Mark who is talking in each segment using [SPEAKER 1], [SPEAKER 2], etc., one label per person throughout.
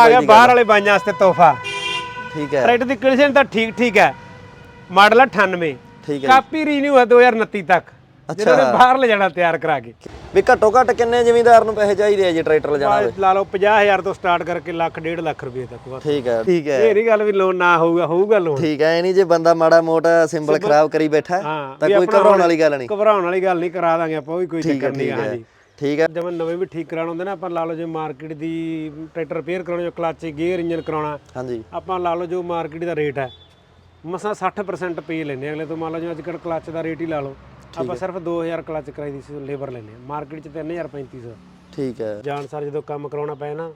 [SPEAKER 1] ਆ ਗਿਆ ਬਾਹਰ ਵਾਲੇ ਬਾਈਆਂ ਵਾਸਤੇ ਤੋਹਫਾ।
[SPEAKER 2] ਠੀਕ ਹੈ।
[SPEAKER 1] ਟਰੈਕਟਰ ਦੀ ਕੰਡੀਸ਼ਨ ਤਾਂ ਠੀਕ ਠੀਕ ਹੈ। ਮਾਡਲ ਹੈ 98
[SPEAKER 2] ਠੀਕ ਹੈ
[SPEAKER 1] ਕਾਪੀ ਰੀਨਿਊ ਹੈ 2029 ਤੱਕ। ਨੇ ਬਾਹਰ ਲੈ ਜਾਣਾ ਤਿਆਰ ਕਰਾ ਕੇ।
[SPEAKER 2] ਵੀ ਘੱਟੋ ਘੱਟ ਕਿੰਨੇ ਜ਼ਮੀਂਦਾਰ ਨੂੰ ਪੈਸੇ ਚਾਹੀਦੇ ਆ ਜੀ ਟਰੈਕਟਰ ਲਿਜਾਣਾ ਹੋਵੇ
[SPEAKER 1] ਲਾ ਲਓ 50000 ਤੋਂ ਸਟਾਰਟ ਕਰਕੇ ਲੱਖ ਡੇਢ ਲੱਖ ਰੁਪਏ ਤੱਕ ਬਸ
[SPEAKER 2] ਠੀਕ ਹੈ। ਠੀਕ ਹੈ।
[SPEAKER 1] ਇਹ ਨਹੀਂ ਗੱਲ ਵੀ ਲੋਨ ਨਾ ਹੋਊਗਾ ਹੋਊਗਾ ਲੋਨ
[SPEAKER 2] ਠੀਕ ਹੈ ਇਹ ਨਹੀਂ ਜੇ ਬੰਦਾ ਮਾੜਾ ਮੋਟਾ ਸਿੰਬਲ ਖਰਾਬ ਕਰੀ ਬੈਠਾ ਤਾਂ ਕੋਈ ਘਬਰਾਉਣ ਵਾਲੀ ਗੱਲ ਨਹੀਂ।
[SPEAKER 1] ਘਬਰਾਉਣ ਵਾਲੀ ਗੱਲ ਨਹੀਂ ਕਰਾ ਦਾਂਗੇ ਆਪਾਂ ਉਹ ਵੀ ਕੋਈ ਚੱਕਰ ਨਹੀਂ ਹਾਂਜੀ।
[SPEAKER 2] ਠੀਕ ਹੈ।
[SPEAKER 1] ਜਦ ਨਵੇਂ ਵੀ ਠੀਕ ਕਰਾਉਣ ਹੁੰਦੇ ਨਾ ਆਪਾਂ ਲਾ ਲਓ ਜੇ ਮਾਰਕੀਟ ਦੀ ਟਰੈਕਟਰ ਰਿਪੇਅਰ ਕਰਾਉਣਾ ਜੋ ਕਲੱਚ ਗੇਅਰ ਇੰਜਨ ਕਰਾਉਣਾ
[SPEAKER 2] ਹਾਂਜੀ।
[SPEAKER 1] ਆਪਾਂ ਲਾ ਲਓ ਜੋ ਮਾਰਕੀਟ ਦਾ ਰੇਟ ਹੈ ਮਸਾਂ 60% ਪੇ ਲੈਨੇ ਅਗਲੇ ਤੋਂ ਮੰਨ ਲਓ ਜਿਵੇਂ ਅੱਜ ਕੱਲ੍ਹ ਕਲੱਚ ਦਾ ਰੇਟ ਹੀ ਲਾ ਲਓ ਆਪਾਂ ਸਿਰਫ 2000 ਕਲੱਚ ਕਰਾਈ ਦੀ ਸੀ ਲੇਬਰ ਲੈਨੇ ਮਾਰਕੀਟ 'ਚ 3350
[SPEAKER 2] ਠੀਕ ਹੈ।
[SPEAKER 1] ਜਾਣ ਸਾਰ ਜਦੋਂ ਕੰਮ ਕਰਾਉਣਾ ਪਏ ਨਾ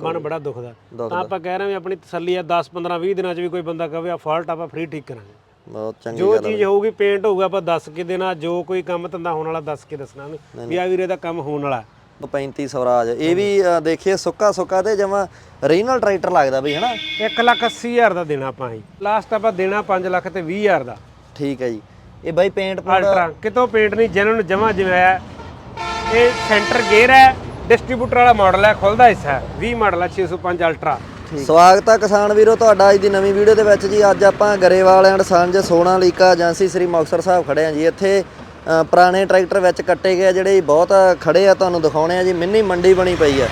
[SPEAKER 1] ਮਨ ਬੜਾ ਦੁਖਦਾ। ਤਾਂ ਆਪਾਂ ਕਹਿ ਰਹੇ ਹਾਂ ਆਪਣੀ ਤਸੱਲੀ ਆ 10 15 20 ਦਿਨਾਂ 'ਚ ਵੀ ਕੋਈ ਬੰਦਾ ਕਹੇ ਆ ਫਾਲਟ ਆਪਾਂ ਫ੍ਰੀ ਠੀਕ ਕਰਾਂਗੇ।
[SPEAKER 2] ਬਹੁਤ ਚੰਗੀ
[SPEAKER 1] ਜੋ ਚੀਜ਼ ਹੋਊਗੀ ਪੇਂਟ ਹੋਊਗਾ ਆਪਾਂ ਦੱਸ ਕੇ ਦੇਣਾ ਜੋ ਕੋਈ ਕੰਮ ਧੰਦਾ ਹੋਣ ਵਾਲਾ ਦੱਸ ਕੇ ਦੱਸਣਾ। ਉਹਨੂੰ ਵੀ ਆ ਵੀਰੇ ਦਾ ਕੰਮ ਹੋਣ ਵਾਲਾ।
[SPEAKER 2] 35 ਸਵਰਾਜ ਇਹ ਵੀ ਅ, ਦੇਖੀਏ ਸੁੱਕਾ ਸੁੱਕਾ ਤੇ ਜਮਾ ਰੀਜਨਲ ਟਰੈਕਟਰ ਲੱਗਦਾ ਬਈ ਹਨਾ?
[SPEAKER 1] 1 ਲੱਖ 80 ਹਜ਼ਾਰ ਦਾ ਦੇਣਾ ਆਪਾਂ ਹੀ ਲਾਸਟ ਆਪਾਂ ਦੇਣਾ 5 ਲੱਖ ਤੇ 20 ਹਜ਼ਾਰ ਦਾ।
[SPEAKER 2] ਠੀਕ ਹੈ ਜੀ। ਇਹ ਬਾਈ ਪੇਂਟ
[SPEAKER 1] ਅਲਟਰਾ ਕਿਤੋਂ ਪੇਂਟ ਨਹੀਂ ਜਿਹਨਾਂ ਨੂੰ ਜਮਾ ਜਿਵੇਂ ਹੈ। ਇਹ ਸੈਂਟਰ ਗੇਅਰ ਹੈ ਡਿਸਟ੍ਰੀਬਿਊਟਰ ਵਾਲਾ ਮਾਡਲ ਹੈ ਖੁੱਲਦਾ ਹਿੱਸਾ ਹੈ। 20 ਮਾਡਲ ਹੈ 605 ਅਲਟਰਾ
[SPEAKER 2] ਸਵਾਗਤ ਹੈ ਕਿਸਾਨ ਵੀਰੋ ਤੁਹਾਡਾ ਅੱਜ ਦੀ ਨਵੀਂ ਵੀਡੀਓ ਦੇ ਵਿੱਚ ਜੀ। ਅੱਜ ਆਪਾਂ Grewal and sons Sonalika agency Sri Muktsar Sahib ਖੜੇ ਆ ਜੀ। ਇੱਥੇ ਪੁਰਾਣੇ ਟਰੈਕਟਰ ਵਿੱਚ ਕੱਟੇ ਗਏ ਜਿਹੜੇ ਬਹੁਤ ਖੜੇ ਆ ਤੁਹਾਨੂੰ ਦਿਖਾਉਣੇ ਆ ਜੀ। ਮਿੰਨੀ ਮੰਡੀ ਬਣੀ ਪਈ ਆ।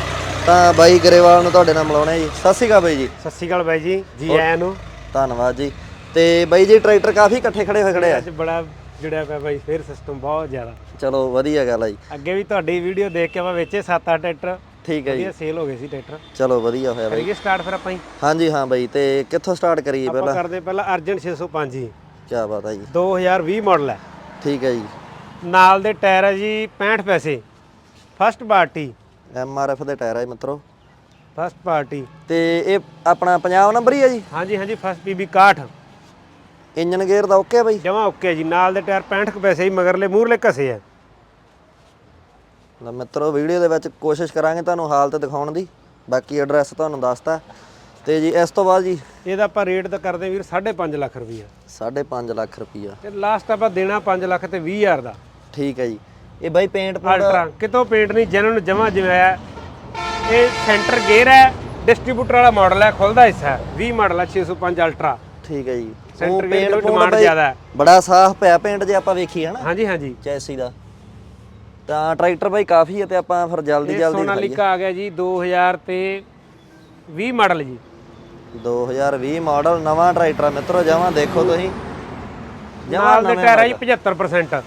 [SPEAKER 2] ਤਾਂ ਬਾਈ ਗਰੇਵਾਲ ਨੂੰ ਤੁਹਾਡੇ ਨਾਲ ਮਿਲਾਉਣੇ ਜੀ। ਸਤਿ ਸ਼੍ਰੀ ਅਕਾਲ ਬਾਈ ਜੀ।
[SPEAKER 1] ਸਤਿ ਸ਼੍ਰੀ ਅਕਾਲ ਬਾਈ ਜੀ। ਜੀ ਆਇਆਂ ਨੂੰ।
[SPEAKER 2] ਧੰਨਵਾਦ ਜੀ। ਤੇ ਬਾਈ ਜੀ ਟਰੈਕਟਰ ਕਾਫੀ ਇਕੱਠੇ ਖੜੇ ਹੋਏ ਖੜੇ ਆ।
[SPEAKER 1] ਬੜਾ ਜੁੜਿਆ ਪਿਆ ਬਾਈ ਫੇਰ ਸਿਸਟਮ ਬਹੁਤ ਜ਼ਿਆਦਾ।
[SPEAKER 2] ਚਲੋ ਵਧੀਆ ਗੱਲ ਆ ਜੀ।
[SPEAKER 1] ਅੱਗੇ ਵੀ ਤੁਹਾਡੀ ਵੀਡੀਓ ਦੇਖ ਕੇ ਆਪਾਂ ਵੇਚੇ 7-8 ਟਰੈਕਟਰ।
[SPEAKER 2] ਠੀਕ ਹੈ ਜੀ।
[SPEAKER 1] ਵਧੀਆ ਸੇਲ ਹੋ ਗਏ ਸੀ ਟਰੈਕਟਰ।
[SPEAKER 2] ਚਲੋ ਵਧੀਆ ਹੋਇਆ ਬਾਈ।
[SPEAKER 1] ਕਰੀਏ ਸਟਾਰਟ ਫਿਰ ਆਪਾਂ ਹੀ
[SPEAKER 2] ਹਾਂਜੀ ਹਾਂ ਬਾਈ ਤੇ ਕਿੱਥੋਂ ਸਟਾਰਟ ਕਰੀਏ
[SPEAKER 1] ਆਪਾਂ
[SPEAKER 2] ਪਹਿਲਾਂ?
[SPEAKER 1] ਕਰਦੇ ਪਹਿਲਾਂ ਅਰਜਨ 605 ਜੀ।
[SPEAKER 2] ਕੀ ਬਾਤ ਆ ਜੀ।
[SPEAKER 1] 2020 ਮਾਡਲ ਹੈ।
[SPEAKER 2] ਠੀਕ ਹੈ ਜੀ।
[SPEAKER 1] ਨਾਲ ਦੇ ਟਾਇਰ ਹੈ ਜੀ 65 ਪੈਸੇ। First party
[SPEAKER 2] M R F ਦੇ ਟਾਇਰ ਜੀ ਮਿੱਤਰੋ।
[SPEAKER 1] ਫਸਟ ਪਾਰਟੀ
[SPEAKER 2] ਤੇ ਇਹ ਆਪਣਾ ਪੰਜਾਬ ਨੰਬਰ ਹੀ ਆ ਜੀ?
[SPEAKER 1] ਹਾਂਜੀ ਹਾਂਜੀ ਫਸਟ ਪੀਬੀ 61
[SPEAKER 2] ਇੰਜਨ ਗੇਅਰ ਦਾ ਓਕੇ ਬਾਈ?
[SPEAKER 1] ਜਮਾ ਓਕੇ ਜੀ। ਨਾਲ ਦੇ ਟਾਇਰ 65 ਕੁ ਪੈਸੇ ਹੀ ਮਗਰਲੇ ਮੂਹਰਲੇ ਘਸੇ ਆ
[SPEAKER 2] ਲੈ ਮਿੱਤਰੋ ਵੀਡੀਓ ਦੇ ਵਿੱਚ ਕੋਸ਼ਿਸ਼ ਕਰਾਂਗੇ ਤੁਹਾਨੂੰ ਹਾਲਤ ਦਿਖਾਉਣ ਦੀ। ਬਾਕੀ ਐਡਰੈਸ ਤੁਹਾਨੂੰ ਦੱਸਤਾ। ਤੇ ਜੀ ਇਸ ਤੋਂ ਬਾਅਦ ਜੀ
[SPEAKER 1] ਇਹਦਾ ਆਪਾਂ ਰੇਟ ਤਾਂ ਕਰਦੇ ਵੀਰ 5.5 ਲੱਖ ਰੁਪਈਆ।
[SPEAKER 2] 5.5 ਲੱਖ ਰੁਪਈਆ।
[SPEAKER 1] ਤੇ ਲਾਸਟ ਆਪਾਂ ਦੇਣਾ 5 ਲੱਖ ਤੇ 20 ਹਜ਼ਾਰ ਦਾ।
[SPEAKER 2] ਠੀਕ ਹੈ ਜੀ। ਇਹ ਬਾਈ ਪੇਂਟ
[SPEAKER 1] ਅਲਟਰਾ ਕਿਤੋਂ ਪੇਂਟ ਨਹੀਂ ਜਿਹਨਾਂ ਨੂੰ ਜਮਾ ਜਿਵੇਂ ਹੈ। ਇਹ ਸੈਂਟਰ ਗੇਅਰ ਹੈ ਡਿਸਟ੍ਰੀਬਿਊਟਰ ਵਾਲਾ ਮਾਡਲ ਹੈ ਖੁੱਲਦਾ ਹਿੱਸਾ ਹੈ। 20 ਮਾਡਲ ਹੈ 605 ਅਲਟਰਾ
[SPEAKER 2] ਠੀਕ ਹੈ ਜੀ। ਉਹ
[SPEAKER 1] gear ਦੀ
[SPEAKER 2] ਬਾਈ
[SPEAKER 1] ਜ਼ਿਆਦਾ ਹੈ।
[SPEAKER 2] ਬੜਾ ਸਾਫ਼ ਪਿਆ ਪੇਂਟ ਜੇ ਆਪਾਂ ਵੇਖੀਏ ਹਨਾ?
[SPEAKER 1] ਹਾਂਜੀ ਹਾਂਜੀ।
[SPEAKER 2] ਚੈਸੀ ਦਾ। ਤਾਂ ਟਰੈਕਟਰ ਬਾਈ ਕਾਫੀ ਹੈ ਤੇ ਆਪਾਂ ਫਿਰ ਜਲਦੀ ਜਲਦੀ
[SPEAKER 1] ਸੋਨਾਲੀਕਾ ਆ ਗਿਆ ਜੀ 2000 ਤੇ 20 ਮਾਡਲ ਜੀ।
[SPEAKER 2] 2020 ਮਾਡਲ ਨਵਾਂ ਟਰੈਕਟਰ ਆ ਮਿੱਤਰੋ ਜਮਾਂ ਦੇਖੋ ਤੁਸੀਂ।
[SPEAKER 1] ਨਾਲ ਦੇ ਟਾਇਰ ਆ। ਜੀ 75%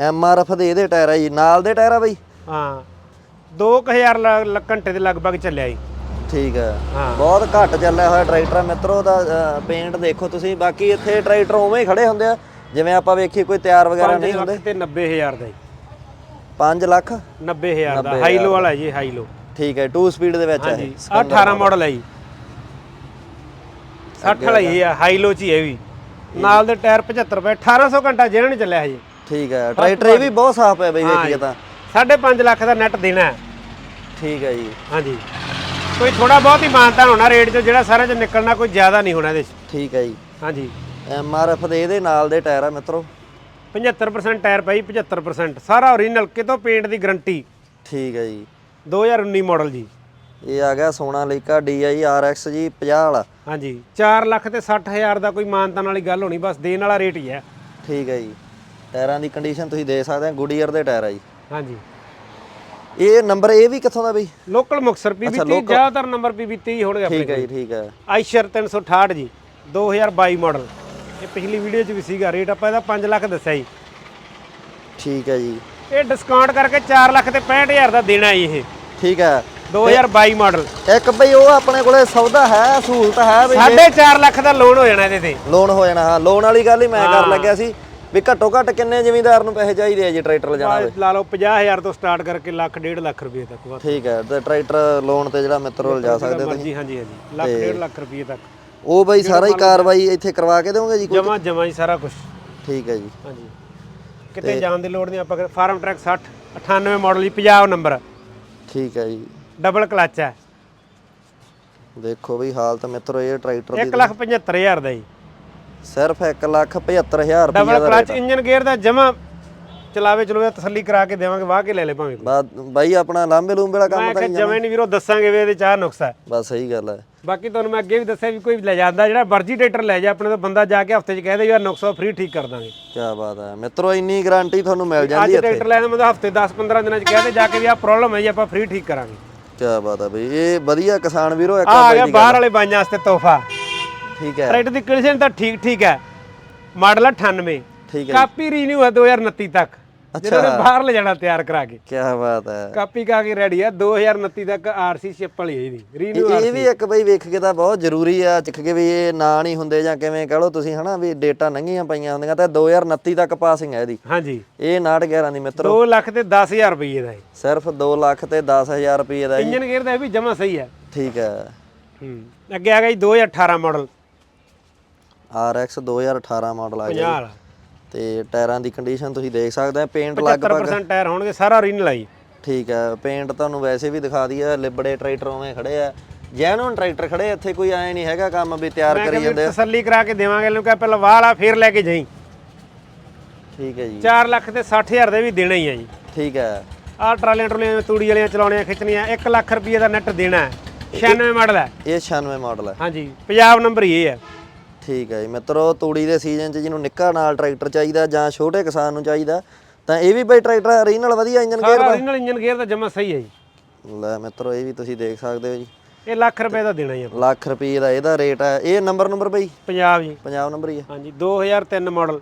[SPEAKER 2] ਐਮ ਆਰ ਐਫ ਦੇ ਇਹਦੇ ਟਾਇਰ ਆ ਜੀ। ਨਾਲ ਦੇ ਟਾਇਰ ਆ ਬਾਈ?
[SPEAKER 1] ਹਾਂ। 2000 ਘੰਟੇ ਦੇ ਲਗਭਗ ਚੱਲਿਆ ਜੀ।
[SPEAKER 2] ਠੀਕ ਹੈ
[SPEAKER 1] ਹਾਂ।
[SPEAKER 2] ਬਹੁਤ ਘੱਟ ਚੱਲਿਆ ਹੋਇਆ ਟਰੈਕਟਰ ਮਿੱਤਰੋ ਦਾ ਪੇਂਟ ਦੇਖੋ ਤੁਸੀਂ। ਬਾਕੀ ਇੱਥੇ ਟਰੈਕਟਰ ਉਵੇਂ ਹੀ ਖੜੇ ਹੁੰਦੇ ਆ। ਜਿਵੇਂ ਆਪਾਂ ਵੇਖੀ ਕੋਈ ਤਿਆਰ ਵਗੈਰਾ
[SPEAKER 1] 5
[SPEAKER 2] ਨਹੀਂ ਹੁੰਦੇ।
[SPEAKER 1] ਲੱਖ ਤੇ 90000 ਦਾ ਜੀ।
[SPEAKER 2] 5 ਲੱਖ?
[SPEAKER 1] 90000 ਦਾ। ਹਾਈਲੋ ਵਾਲਾ ਜੀ ਹਾਈਲੋ।
[SPEAKER 2] ਠੀਕ ਹੈ 2 ਸਪੀਡ ਦੇ ਵਿੱਚ ਹੈ।
[SPEAKER 1] ਹਾਂਜੀ ਆਹ 18 ਮਾਡਲ ਹੈ ਜੀ। 60 ਵਾਲਾ ਹੀ ਆ ਹਾਈਲੋ ਚ ਹੀ ਹੈ ਵੀ। ਨਾਲ ਦੇ ਟਾਇਰ 75 ਰੁਪਏ 1800 ਘੰਟਾ ਜਿਹੜਾ ਨਹੀਂ ਚੱਲਿਆ ਹਜੇ
[SPEAKER 2] ਠੀਕ ਹੈ ਟਰੈਕਟਰ ਇਹ ਵੀ ਬਹੁਤ ਸਾਫ਼ ਹੈ ਬਈ ਵੇਖੀਏ ਤਾਂ।
[SPEAKER 1] 5.5 ਲੱਖ ਦਾ ਨੈਟ ਦੇਣਾ ਹੈ।
[SPEAKER 2] ਠੀਕ ਹੈ ਜੀ।
[SPEAKER 1] ਹਾਂਜੀ। ਕੋਈ ਥੋੜਾ ਬਹੁਤ ਹੀ ਮਾਨਤਾ ਹੋਣਾ ਰੇਟ 'ਚ ਜਿਹੜਾ ਸਾਰਾ ਚ ਨਿਕਲਣਾ ਕੋਈ ਜ਼ਿਆਦਾ ਨਹੀਂ ਹੋਣਾ ਇਹਦੇ 'ਚ।
[SPEAKER 2] ਠੀਕ ਹੈ ਜੀ।
[SPEAKER 1] ਹਾਂਜੀ।
[SPEAKER 2] ਐਮ ਆਰ ਐਫ ਦੇ ਇਹਦੇ ਨਾਲ ਦੇ ਟਾਇਰ ਆ ਮਿੱਤਰੋ।
[SPEAKER 1] 75% ਟਾਇਰ ਪਈ 75% ਸਾਰਾ ਓਰੀਜਨਲ ਕਿਤੋਂ ਪੇਂਟ ਦੀ ਗਾਰੰਟੀ
[SPEAKER 2] ਠੀਕ ਹੈ ਜੀ।
[SPEAKER 1] 2019 ਮਾਡਲ ਜੀ।
[SPEAKER 2] ਇਹ ਆ ਗਿਆ ਸੋਨਾਲੀਕਾ DI RX ਜੀ 50 ਵਾਲਾ।
[SPEAKER 1] ਹਾਂਜੀ। 4 ਲੱਖ ਤੇ 60 ਹਜ਼ਾਰ ਦਾ ਕੋਈ ਮਾਨਤਾਨ ਵਾਲੀ ਗੱਲ ਹੋਣੀ ਬਸ ਦੇਣ ਵਾਲਾ ਰੇਟ ਹੀ ਹੈ।
[SPEAKER 2] ਠੀਕ ਹੈ ਜੀ। ਟਾਇਰਾਂ ਦੀ ਕੰਡੀਸ਼ਨ ਤੁਸੀਂ ਦੇਖ ਸਕਦੇ ਹੋ ਗੁਡੀਅਰ ਦੇ ਟਾਇਰ ਆ ਜੀ।
[SPEAKER 1] ਹਾਂਜੀ।
[SPEAKER 2] ਇਹ ਨੰਬਰ ਇਹ ਵੀ ਕਿੱਥੋਂ ਦਾ ਬਈ?
[SPEAKER 1] ਲੋਕਲ ਮੁਕਸਰ ਪੀਬੀ 30 ਜ਼ਿਆਦਾਤਰ ਨੰਬਰ ਪੀਬੀ 30 ਹੋਣਗੇ ਆਪਣੇ
[SPEAKER 2] ਠੀਕ ਹੈ ਜੀ ਠੀਕ ਹੈ।
[SPEAKER 1] ਆਈਸ਼ਰ 368 ਜੀ 2022 ਮਾਡਲ ਇਹ ਪਿਛਲੀ ਵੀਡੀਓ 'ਚ ਵੀ ਸੀਗਾ ਰੇਟ ਆਪਾਂ ਇਹਦਾ 5 ਲੱਖ ਦੱਸਿਆ ਜੀ।
[SPEAKER 2] ਠੀਕ ਹੈ ਜੀ।
[SPEAKER 1] ਇਹ ਡਿਸਕਾਊਂਟ ਕਰਕੇ 4 ਲੱਖ ਤੇ 65000 ਦਾ ਦੇਣਾ ਜੀ ਇਹ।
[SPEAKER 2] ਠੀਕ ਹੈ।
[SPEAKER 1] 2022 ਮਾਡਲ
[SPEAKER 2] ਇੱਕ ਬਈ ਉਹ ਆਪਣੇ ਕੋਲੇ ਸੌਦਾ ਹੈ ਸਹੂਲਤ ਹੈ ਬਈ
[SPEAKER 1] 4.5 ਲੱਖ ਦਾ ਲੋਨ ਹੋ ਜਾਣਾ ਇਹਦੇ ਤੇ।
[SPEAKER 2] ਲੋਨ ਹੋ ਜਾਣਾ ਹਾਂ ਲੋਨ ਵਾਲੀ ਗੱਲ ਹੀ ਮੈਂ ਕਰ ਲੱਗਿਆ ਸੀ ਵੀ ਘੱਟੋ ਘੱਟ ਕਿੰਨੇ ਜ਼ਮੀਂਦਾਰ ਨੂੰ ਪੈਸੇ ਚਾਹੀਦੇ ਆ ਜੀ ਟਰੈਕਟਰ ਲਿਜਾਣਾ ਹੋਵੇ
[SPEAKER 1] ਲਾ ਲਓ 50000 ਤੋਂ ਸਟਾਰਟ ਕਰਕੇ ਲੱਖ ਡੇਢ ਲੱਖ ਰੁਪਏ ਤੱਕ
[SPEAKER 2] ਠੀਕ ਹੈ ਤੇ ਟਰੈਕਟਰ ਲੋਨ ਤੇ ਜਿਹੜਾ ਮਿੱਤਰੋ ਲਿਜਾ ਸਕਦੇ ਤੁਸੀਂ।
[SPEAKER 1] ਹਾਂਜੀ ਹਾਂਜੀ ਹਾਂਜੀ ਲੱਖ ਡੇਢ ਲੱਖ ਰੁਪਏ ਤੱਕ।
[SPEAKER 2] ਉਹ ਬਈ ਸਾਰਾ ਹੀ ਕਾਰਵਾਈ ਇੱਥੇ ਕਰਵਾ ਕੇ ਦੇਵੋਗੇ ਜੀ ਕੋਈ?
[SPEAKER 1] ਜਮਾ ਜਮਾ ਜੀ ਸਾਰਾ ਕੁਝ
[SPEAKER 2] ਠੀਕ ਹੈ ਜੀ।
[SPEAKER 1] ਹਾਂਜੀ। ਕਿਤੇ ਜਾਣ ਦੀ ਲੋੜ ਨਹੀਂ ਆਪਾਂ ਫਾਰਮ ਟਰੈਕ 60 98 ਮਾਡਲ ਜੀ 50 ਨੰਬਰ
[SPEAKER 2] ਠੀਕ ਹੈ ਜੀ।
[SPEAKER 1] ਡਬਲ ਕਲਚ ਹੈ।
[SPEAKER 2] ਦੇਖੋ ਬਈ ਹਾਲਤ ਮਿੱਤਰੋ ਇਹ ਟਰੈਕਟਰ ਦੀ
[SPEAKER 1] 1 ਲੱਖ 75000 ਦਾ ਜੀ।
[SPEAKER 2] ਸਿਰਫ 1 ਲੱਖ 75000
[SPEAKER 1] ਡਬਲ
[SPEAKER 2] ਰੁਪਏ ਦਾ
[SPEAKER 1] ਕਲਚ ਇੰਜਨ ਗੇਅਰ ਦਾ ਜਮਾ ਚਲਾਵੇ ਚਲੋਵੇ ਤਸੱਲੀ ਕਰਾ ਕੇ ਦੇਵਾਂਗੇ ਵਾਹ ਕੇ ਲੈ ਲੈ ਭਾਵੇਂ ਕੋਈ।
[SPEAKER 2] ਬਾ ਬਾਈ ਆਪਣਾ ਲਾਂਬੇ ਲੂੰਬੇ ਵਾਲਾ ਕੰਮ
[SPEAKER 1] ਮੈਂ
[SPEAKER 2] ਤਾਂ
[SPEAKER 1] ਕਿਹਾ
[SPEAKER 2] ਨਹੀਂ
[SPEAKER 1] ਨਹੀਂ ਵੀਰੋ ਦੱਸਾਂਗੇ ਵੀ ਇਹਦੇ ਚਾਹ ਨੁਕਸ ਹੈ
[SPEAKER 2] ਬਸ ਸਹੀ ਗੱਲ ਹੈ
[SPEAKER 1] ਬਾਕੀ ਤੁਹਾਨੂੰ ਮੈਂ ਅੱਗੇ ਵੀ ਦੱਸਿਆ ਵੀ ਕੋਈ ਲੈ ਜਾਂਦਾ ਜਿਹੜਾ ਮਰਜ਼ੀ ਟਰੈਕਟਰ ਲੈ ਜਾ ਆਪਣੇ ਤੋਂ ਬੰਦਾ ਜਾ ਕੇ ਹਫ਼ਤੇ 'ਚ ਕਹਿ ਦੇ ਯਾਰ ਨੁਕਸਾ ਫ੍ਰੀ ਠੀਕ ਕਰ ਦਾਂਗੇ।
[SPEAKER 2] ਕੀ ਬਾਤ ਹੈ ਮਿੱਤਰੋ ਇੰਨੀ ਗਾਰੰਟੀ ਤੁਹਾਨੂੰ ਮਿਲ
[SPEAKER 1] ਅੱਜ
[SPEAKER 2] ਜਾਂਦੀ ਹੈ
[SPEAKER 1] ਟਰੈਕਟਰ ਲੈਣ ਮਤਲਬ ਹਫ਼ਤੇ 10-15 ਦਿਨਾਂ 'ਚ ਕਹਿ ਦੇ ਜਾ ਕੇ ਵੀ ਆਹ ਪ੍ਰੋਬਲਮ ਹੈ ਜੀ ਆਪਾਂ ਫ੍ਰੀ ਠੀਕ ਕਰਾਂਗੇ।
[SPEAKER 2] ਕੀ ਬਾਤ ਹੈ ਬਈ ਇਹ ਵਧੀਆ ਕਿਸਾਨ ਵੀਰੋ ਇੱਕ
[SPEAKER 1] ਆ ਗਿਆ ਬਾਹਰ ਵਾਲੇ ਬਾਈਆਂ ਵਾਸਤੇ ਤੋਹਫਾ।
[SPEAKER 2] ਠੀਕ ਹੈ
[SPEAKER 1] ਟਰੈਕਟਰ ਦੀ ਕੰਡੀਸ਼ਨ ਤਾਂ ਠੀਕ ਠੀਕ ਹੈ ਮਾਡਲ 98
[SPEAKER 2] ਠੀਕ ਹੈ
[SPEAKER 1] ਕਾਪੀ ਰੀਨਿਊ ਹੈ 2029 ਤੱਕ। ਜਿਹਨਾਂ ਨੇ ਬਾਹਰ ਲੈ ਜਾਣਾ ਤਿਆਰ ਕਰਾ ਕੇ।
[SPEAKER 2] ਕੀ ਬਾਤ ਹੈ।
[SPEAKER 1] ਕਾਪੀ ਕਾ ਕੇ ਰੈਡੀ ਹੈ 2029 ਤੱਕ ਆਰਸੀ ਸ਼ਿਪ ਵਾਲੀ ਹੈ ਇਹਦੀ ਰੀਨਿਊ
[SPEAKER 2] ਇਹ ਇਹ ਵੀ ਇੱਕ ਬਈ ਵੇਖ ਕੇ ਤਾਂ ਬਹੁਤ ਜ਼ਰੂਰੀ ਆ ਚੱਕ ਕੇ ਵੀ ਇਹ ਨਾਂ ਨਹੀਂ ਹੁੰਦੇ ਜਾਂ ਕਿਵੇਂ ਕਹ ਲਓ ਤੁਸੀਂ ਹਨਾ ਵੀ ਡੇਟਾ ਨੰਗੀਆਂ ਪਈਆਂ ਹੁੰਦੀਆਂ ਤਾਂ 2029 ਤੱਕ ਪਾਸਿੰਗ ਹੈ ਇਹਦੀ।
[SPEAKER 1] ਹਾਂਜੀ।
[SPEAKER 2] ਇਹ 911 ਦੀ ਮਿੱਤਰੋ।
[SPEAKER 1] 2 ਲੱਖ ਤੇ 10000 ਰੁਪਏ ਦਾ ਹੈ
[SPEAKER 2] ਸਿਰਫ 2 ਲੱਖ ਤੇ 10000 ਰੁਪਏ ਦਾ ਜੀ
[SPEAKER 1] ਇੰਜਨ ਗੇਅਰ ਦਾ ਇਹ ਵੀ ਜਮਾ ਸਹੀ ਹੈ
[SPEAKER 2] ਠੀਕ ਹੈ
[SPEAKER 1] ਹੂੰ ਅੱਗੇ ਆ ਗਿਆ ਜੀ 2018 ਮਾਡਲ
[SPEAKER 2] RX 2018 ਮਾਡਲ ਆ
[SPEAKER 1] 50
[SPEAKER 2] ਗਿਆ। ਤੇ ਟਾਇਰਾਂ ਦੀ ਕੰਡੀਸ਼ਨ ਤੁਸੀਂ ਦੇਖ ਸਕਦੇ ਆ ਪੇਂਟ ਲਗਭਗ
[SPEAKER 1] 75% ਟਾਇਰ ਹੋਣਗੇ ਸਾਰਾ ਓਰੀਜਨਲ ਜੀ
[SPEAKER 2] ਠੀਕ ਹੈ ਪੇਂਟ ਤੁਹਾਨੂੰ ਵੈਸੇ ਵੀ ਦਿਖਾ ਦਈਏ ਲਿਬੜੇ ਟਰੈਕਟਰ ਉਵੇਂ ਖੜੇ ਆ। ਜੈਨੂਨ ਟਰੈਕਟਰ ਖੜੇ ਆ, ਇੱਥੇ ਕੋਈ ਐ ਨਹੀਂ ਹੈਗਾ ਕੰਮ ਵੀ ਤਿਆਰ ਕਰੀ ਜਾਂਦੇ ਆ।
[SPEAKER 1] ਤਸੱਲੀ ਕਰਾ ਕੇ ਦੇਵਾਂਗੇ ਇਹਨੂੰ ਕਹ ਪਹਿਲਾਂ ਵਾਹ ਲਾ ਫੇਰ ਲੈ ਕੇ ਜਾਈ।
[SPEAKER 2] ਠੀਕ ਹੈ ਜੀ।
[SPEAKER 1] 4 ਲੱਖ ਤੇ 60000 ਦੇ ਵੀ ਦੇਣਾ ਹੀ ਹੈ ਜੀ।
[SPEAKER 2] ਠੀਕ ਹੈ
[SPEAKER 1] ਆਹ ਟਰਾਲੀਆਂ ਟਰੂਲੀਆਂ ਤੂੜੀ ਵਾਲੀਆਂ ਚਲਾਉਣੀਆਂ ਖਿੱਚਣੀਆਂ 1 ਲੱਖ ਰੁਪਏ ਦਾ ਨੈਟ ਦੇਣਾ ਹੈ। 96 ਮਾਡਲ ਹੈ।
[SPEAKER 2] ਇਹ 96 ਮਾਡਲ ਹੈ।
[SPEAKER 1] ਹਾਂਜੀ ਪੰਜਾਬ ਨੰਬਰ ਹੀ ਇਹ ਹੈ।
[SPEAKER 2] ਠੀਕ ਹੈ ਜੀ ਮਿੱਤਰੋ ਤੂੜੀ ਦੇ ਸੀਜ਼ਨ 'ਚ ਜਿਹਨੂੰ ਨਿੱਕਾ ਨਾਲ ਟਰੈਕਟਰ ਚਾਹੀਦਾ ਜਾਂ ਛੋਟੇ ਕਿਸਾਨ ਨੂੰ ਚਾਹੀਦਾ ਤਾਂ ਇਹ ਵੀ ਬਈ ਟਰੈਕਟਰ ਓਰੀਜਨਲ ਵਧੀਆ ਇੰਜਨ ਗੇਅਰ
[SPEAKER 1] ਸਾਰਾ ਓਰੀਜਨਲ ਇੰਜਨ ਗੇਅਰ ਦਾ ਜਮਾ ਸਹੀ ਹੈ ਜੀ।
[SPEAKER 2] ਲੈ ਮਿੱਤਰੋ ਇਹ ਵੀ ਤੁਸੀਂ ਦੇਖ ਸਕਦੇ ਹੋ ਜੀ।
[SPEAKER 1] ਇਹ ਲੱਖ ਰੁਪਏ ਦਾ ਦੇਣਾ ਹੀ ਆਪਾਂ।
[SPEAKER 2] ਲੱਖ ਰੁਪਏ ਦਾ ਇਹਦਾ ਰੇਟ ਹੈ ਇਹ ਨੰਬਰ ਨੰਬਰ ਬਈ?
[SPEAKER 1] ਪੰਜਾਬ ਜੀ।
[SPEAKER 2] ਪੰਜਾਬ ਨੰਬਰ ਹੀ ਹੈ
[SPEAKER 1] ਹਾਂਜੀ 2003 ਮਾਡਲ